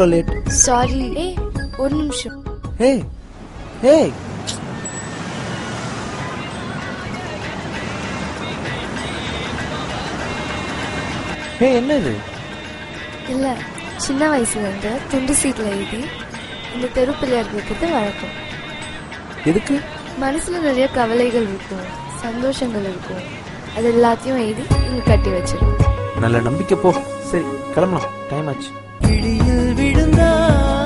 இவ்வளோ late sorry ஏ ஒரு நிமிஷம். ஏய் ஏய். ஏய் என்ன இது இல்ல சின்ன வயசுல இருந்து துண்டு சீட்ல எழுதி இந்த தெரு பிள்ளையார் வைக்கிறது வழக்கம் எதுக்கு? மனசுல நிறைய கவலைகள் இருக்கும் சந்தோஷங்கள் இருக்கும். அது எல்லாத்தையும் எழுதி இங்க கட்டி வச்சிருக்கோம். நல்ல நம்பிக்கை போ. சரி கிளம்பலாம். டைம் ஆச்சு. indah